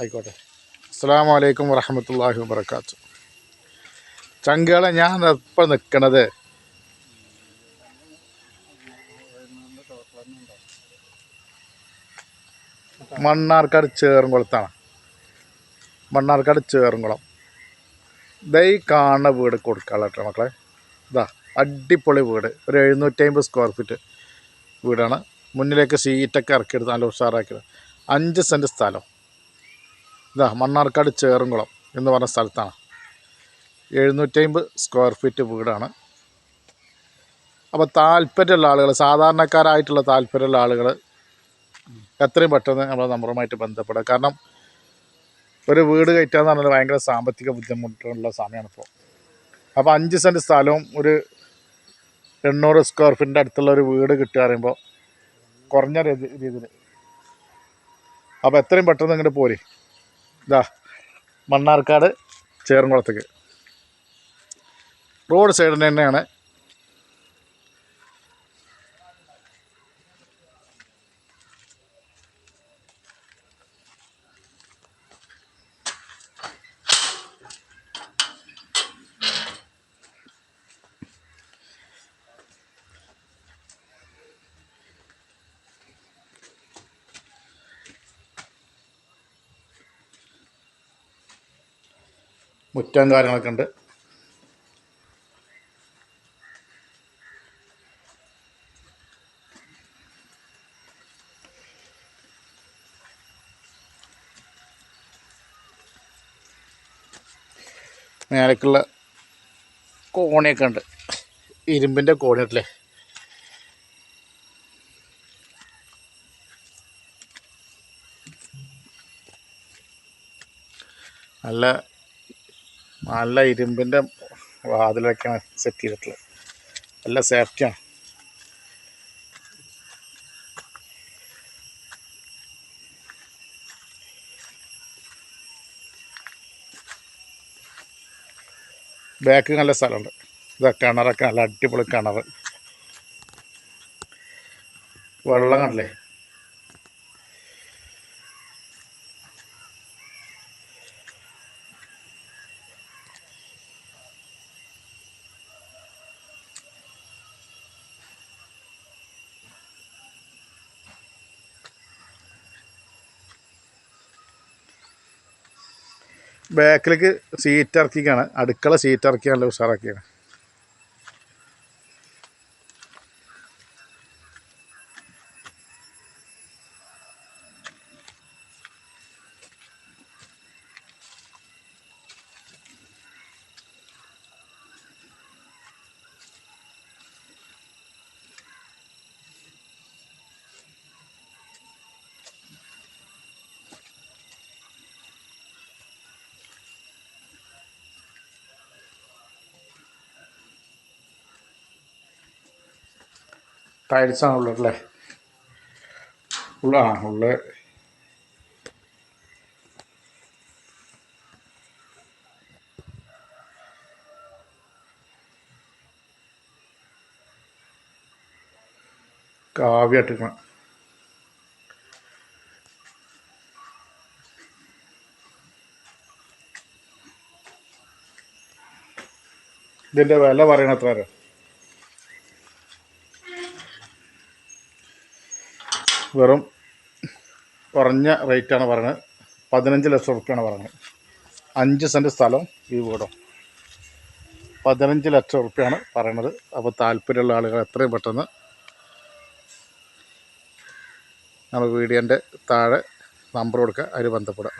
ആയിക്കോട്ടെ. അസ്സാം വലൈക്കും വറഹമത്തല്ലാഹി വാബർക്കാത്തു ചങ്കുകളെ ഞാൻ ഇപ്പം നിൽക്കണത് മണ്ണാർക്കാട് ചേറുംകുളത്താണ്. മണ്ണാർക്കാട് ചേറുംകുളം. ദൈ കാണുന്ന വീട് കൊടുക്കാനുള്ള മക്കളെ. ഇതാ അടിപൊളി വീട്. ഒരു എഴുന്നൂറ്റി അമ്പത് സ്ക്വയർ ഫീറ്റ് വീടാണ്. മുന്നിലേക്ക് സീറ്റൊക്കെ ഇറക്കിയെടുത്ത് നല്ല ഉഷാറാക്കിയത്. അഞ്ച് സെന്റ് സ്ഥലം. ഇതാ മണ്ണാർക്കാട് ചേറുംകുളം എന്ന് പറഞ്ഞ സ്ഥലത്താണ്. എഴുന്നൂറ്റമ്പത് സ്ക്വയർ ഫീറ്റ് വീടാണ്. അപ്പോൾ താല്പര്യമുള്ള ആളുകൾ സാധാരണക്കാരായിട്ടുള്ള താല്പര്യമുള്ള ആളുകൾ എത്രയും പെട്ടെന്ന് നമ്മൾ നമ്പറുമായിട്ട് ബന്ധപ്പെടുക. കാരണം ഒരു വീട് കയറ്റുക എന്ന് പറഞ്ഞാൽ ഭയങ്കര സാമ്പത്തിക ബുദ്ധിമുട്ടുള്ള സമയമാണ് ഇപ്പോൾ അപ്പോൾ അഞ്ച് സെന്റ് സ്ഥലവും ഒരു എണ്ണൂറ് സ്ക്വയർ ഫീറ്റിന്റെ അടുത്തുള്ള ഒരു വീട് കിട്ടുക പറയുമ്പോൾ കുറഞ്ഞ രീതി- രീതിയിൽ. അപ്പോൾ എത്രയും പെട്ടെന്ന് ഇങ്ങോട്ട് പോരെ. ഇതാ മണ്ണാർക്കാട് ചേർങ്കുളത്തേക്ക് റോഡ് സൈഡിൽ തന്നെയാണ് മുറ്റം കാര്യങ്ങളൊക്കെ ഉണ്ട്. മേലേക്കുള്ള കോണിയൊക്കെ ഉണ്ട്. ഇരുമ്പിന്റെ കോണിയല്ലേ നല്ല നല്ല ഇരുമ്പിന്റെ വാതിലൊക്കെയാണ് സെറ്റ് ചെയ്തിട്ടുള്ളത്. നല്ല സേഫ്റ്റിയാണ് ബാക്ക് നല്ല സ്ഥലമുണ്ട്. ഇതാ കിണറൊക്കെ നല്ല അടിപൊളി കിണർ വെള്ളം കണ്ടില്ലേ? ബാക്കിലേക്ക് സീറ്റ് ഇറക്കിക്കാണ്. അടുക്കള സീറ്റ് ഇറക്കിയാണല്ലോ ഉഷാറാക്കിയാണ് ടൈൽസാണ് ഉള്ളതല്ലേ ഉള്ള ആ ഉള്ള. കാവ്യാട്ടിക്കണം. ഇതിന്റെ വില പറയണ വെറും കുറഞ്ഞ റേറ്റാണ് പറയുന്നത് പതിനഞ്ച് ലക്ഷം റുപ്യാണ് പറയുന്നത് അഞ്ച് സെന്റ് സ്ഥലം ഈ വീടും. പതിനഞ്ച് ലക്ഷം റുപ്യാണ് പറയണത്. അപ്പോൾ താല്പര്യമുള്ള ആളുകൾ എത്രയും പെട്ടെന്ന് നമ്മൾ വീഡിയോന്റെ താഴെ നമ്പർ കൊടുക്കുക. അതിൽ ബന്ധപ്പെടുക.